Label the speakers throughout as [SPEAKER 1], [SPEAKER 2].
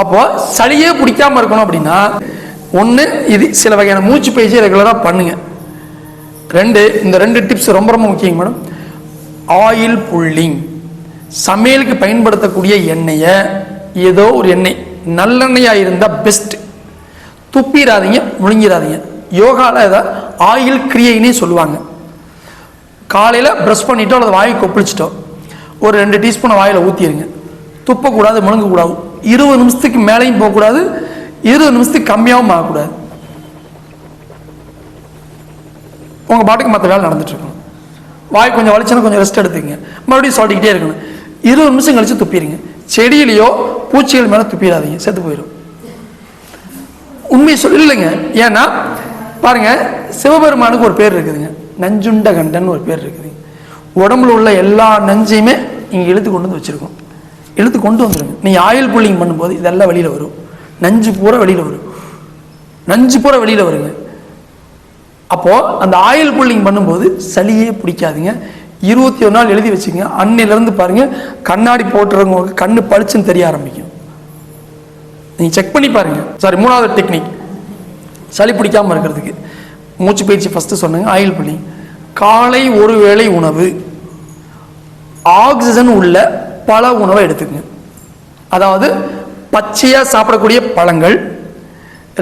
[SPEAKER 1] அப்போ சளியே பிடிக்காம இருக்கணும் அப்படின்னா ஒன்று இது சில வகையான மூச்சு பயிற்சி ரெகுலராக பண்ணுங்க. ரெண்டு இந்த ரெண்டு டிப்ஸ் ரொம்ப ரொம்ப முக்கியம் மேடம் ஆயில் புல்லிங் சமையலுக்கு பயன்படுத்தக்கூடிய எண்ணெயை ஏதோ ஒரு எண்ணெய் நல்லெண்ணெயாக இருந்தால் பெஸ்ட் துப்பிடாதீங்க முழுங்கிடாதீங்க. யோகாவில் ஏதாவது ஆயில் கிரியைன்னே சொல்லுவாங்க. காலையில் ப்ரெஷ் பண்ணிட்டோ அல்லது வாயை கொப்பளிச்சிட்டோ ஒரு ரெண்டு டீஸ்பூனை வாயில் ஊற்றிடுங்க துப்பக்கூடாது முழுங்கக்கூடாது. இருபது நிமிஷத்துக்கு மேலேயும் போகக்கூடாது இருபது நிமிஷத்துக்கு கம்மியாகவும் ஆகக்கூடாது. உங்கள் பாட்டுக்கு மற்ற வேலை நடந்துட்டுருக்கணும் வாய் கொஞ்சம் வலிச்சுன்னா கொஞ்சம் ரெஸ்ட் எடுத்துக்கங்க. மறுபடியும் சொல்லிக்கிட்டே இருக்கணும். இருபது நிமிஷம் கழித்து துப்பிடுங்க. செடியிலையோ பூச்சிகள் மேலே துப்பிடாதீங்க. செத்து போயிடும். உண்மையை சொல்ல இல்லைங்க. ஏன்னா பாருங்கள் சிவபெருமானுக்கு ஒரு பேர் இருக்குதுங்க. நஞ்சுண்ட கண்டன் ஒரு பேர் இருக்குதுங்க. உடம்புல உள்ள எல்லா நஞ்சையுமே இங்கே இழுத்து கொண்டு வந்து வச்சுருக்கோம். எடுத்து கொண்டு வந்துடுங்க நீங்கள் ஆயில் புல்லிங் பண்ணும்போது இதெல்லாம் வெளியில் வரும். நஞ்சு பூரா வெளியில் வரும். நஞ்சு பூரா வெளியில் வருங்க. அப்போது அந்த ஆயில் புல்லிங் பண்ணும்போது சளியே பிடிக்காதுங்க. இருபத்தி ஒரு நாள் எழுதி வச்சுங்க. அன்னையிலேருந்து பாருங்கள் கண்ணாடி போட்டுறவங்களுக்கு கண்ணு பளிச்சுன்னு தெரிய ஆரம்பிக்கும். நீங்கள் செக் பண்ணி பாருங்கள் சாரி மூணாவது டெக்னிக் சளி பிடிக்காமல் இருக்கிறதுக்கு. மூச்சு பயிற்சி ஃபஸ்ட்டு சொன்னாங்க ஆயில் புல்லிங் காலை ஒரு வேளை உணவு. ஆக்சிஜன் உள்ள பல உணவை எடுத்துக்கங்க. அதாவது பச்சையாக சாப்பிடக்கூடிய பழங்கள்.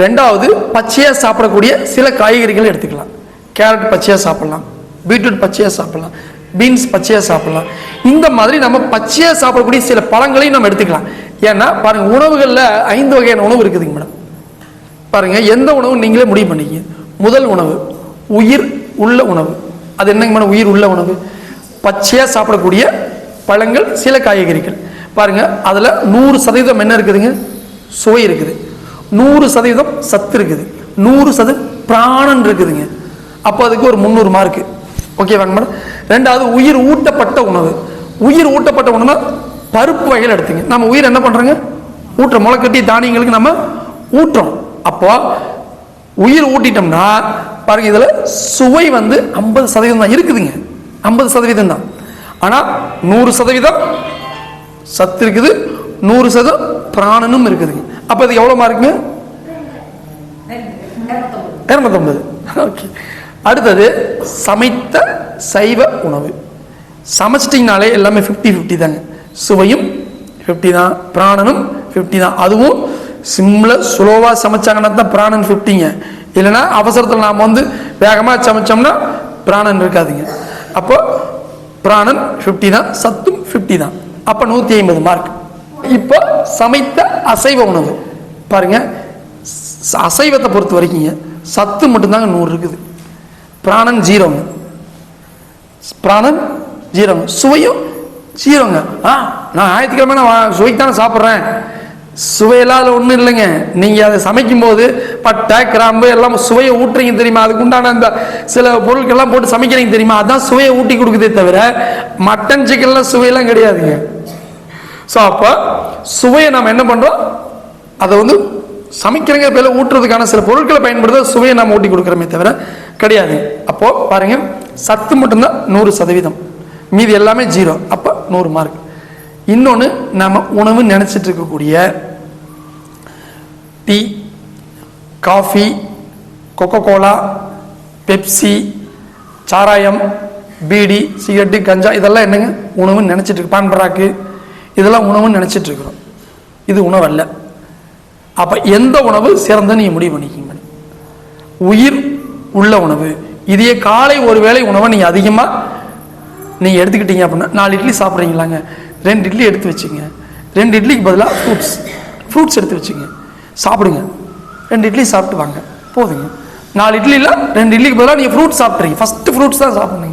[SPEAKER 1] ரெண்டாவது பச்சையாக சாப்பிடக்கூடிய சில காய்கறிகள் எடுத்துக்கலாம். கேரட் பச்சையாக சாப்பிட்லாம். பீட்ரூட் பச்சையாக சாப்பிட்லாம். பீன்ஸ் பச்சையாக சாப்பிட்லாம். இந்த மாதிரி நம்ம பச்சையாக சாப்பிடக்கூடிய சில பழங்களையும் நம்ம எடுத்துக்கலாம். ஏன்னா பாருங்க உணவுகளில் ஐந்து வகையான உணவு இருக்குதுங்க மேடம். பாருங்க எந்த உணவு நீங்களே முடிவு பண்ணிக்க முதல் உணவு உயிர் உள்ள உணவு. அது என்னங்க மேடம் உயிர் உள்ள உணவு? பச்சையாக சாப்பிடக்கூடிய பழங்கள் சில காய்கறிகள். பாருங்க அதில் நூறு சதவீதம் என்ன இருக்குதுங்க? சுவை இருக்குது. நூறு சதவீதம் சத்து இருக்குது. நூறு சதவீதம் பிராணன் இருக்குதுங்க. அப்போ அதுக்கு ஒரு முந்நூறு மார்க்கு ஓகேவாங்க மேடம் ரெண்டாவது உயிர் ஊட்டப்பட்ட உணவு. உயிர் ஊட்டப்பட்ட உணவுனா பருப்பு வகையில் எடுத்துங்க. நம்ம உயிர் என்ன பண்ணுறோங்க ஊட்டுற முளைக்கட்டி தானியங்களுக்கு நம்ம ஊட்டுறோம். அப்போ உயிர் ஊட்டிட்டோம்னா பாருங்க இதில் சுவை வந்து ஐம்பது சதவீதம் தான் இருக்குதுங்க. ஐம்பது சதவீதம் தான். ஆனால் நூறு சதவீதம் சத்து இருக்குது நூறு சதம் பிராணனும் இருக்குதுங்க அப்போ இது எவ்வளோ மார்க்குங்க இரநூத்தொம்பது. ஓகே. அடுத்தது சமைத்த சைவ உணவு. சமைச்சிட்டிங்கனாலே எல்லாமே ஃபிஃப்டி ஃபிஃப்டி தாங்க. சுவையும் ஃபிஃப்டி தான். பிராணனும் ஃபிஃப்டி தான். அதுவும் சிம்மில் ஸ்லோவாக சமைச்சாங்கன்னா தான் பிராணன் ஃபிஃப்டிங்க இல்லைன்னா அவசரத்தில் நாம் வந்து வேகமாக சமைச்சோம்னா பிராணன் இருக்காதுங்க. அப்போ பிராணன் ஃபிஃப்டி தான் சத்தும் ஃபிஃப்டி தான். அப்போ நூற்றி ஐம்பது மார்க் இப்போ சமைத்த அசைவ உணவு. பாருங்க அசைவத்தை பொறுத்த வரைக்குங்க சத்து மட்டும்தாங்க நூறு இருக்குது. பிராணன் ஜீரோங்க பிராணன் ஜீரோங்க சுவையும் ஜீரோங்க ஆ நான் ஞாயிற்றுக்கிழமை நான் வா- சுவைக்கு தானே சாப்பிட்றேன். சுவையெல்லாம் அதில் ஒன்றும் இல்லைங்க. நீங்கள் அதை சமைக்கும்போது பட்டை கிராம்பு எல்லாம் சுவையை ஊட்டுறீங்க தெரியுமா? அதுக்கு உண்டான அந்த சில பொருட்கள்லாம் போட்டு சமைக்கிறீங்க தெரியுமா? அதான் சுவையை ஊட்டி கொடுக்குதே தவிர மட்டன் சிக்கன்லாம் சுவையெல்லாம் கிடையாதுங்க. ஸோ அப்போ சுவையை நம்ம என்ன பண்ணுறோம் அதை வந்து சமைக்கிறங்க பேரில் ஊட்டுறதுக்கான சில பொருட்களை பயன்படுத்த சுவையை நம்ம ஊட்டி கொடுக்குறோமே தவிர கிடையாது. அப்போது பாருங்கள் சத்து மட்டும்தான் நூறு சதவீதம். மீதி எல்லாமே ஜீரோ. அப்போ நூறு மார்க் இன்னொன்று நம்ம உணவு நினச்சிட்டு இருக்கக்கூடிய tea coffee Coca Cola Pepsi சாராயம் பீடி சிகரெட்டு கஞ்சா இதெல்லாம் என்னங்க? உணவுன்னு நினச்சிட்டு இருக்கு பான் பராக்கு. இதெல்லாம் உணவுன்னு நினச்சிட்டு இருக்கிறோம் இது உணவு அல்ல அப்போ எந்த உணவு சிறந்தன்னு நீங்கள் முடிவு பண்ணிக்கிங்க? உயிர் உள்ள உணவு. இதையே காலை ஒரு வேளை உணவை நீங்கள் அதிகமாக நீங்கள் எடுத்துக்கிட்டீங்க அப்படின்னா நாலு இட்லி சாப்பிட்றீங்களாங்க. ரெண்டு இட்லி எடுத்து வச்சுங்க. ரெண்டு இட்லிக்கு பதிலாக ஃப்ரூட்ஸ் ஃப்ரூட்ஸ் எடுத்து வச்சுங்க. சாப்பிடுங்க. ரெண்டு இட்லி சாப்பிட்டு வாங்க. போதுங்க. நாலு இட்லியில் ரெண்டு இட்லிக்கு பதிலாக நீங்கள் ஃப்ரூட் சாப்பிட்றீங்க ஃபஸ்ட்டு ஃப்ரூட்ஸ் தான் சாப்பிடுங்க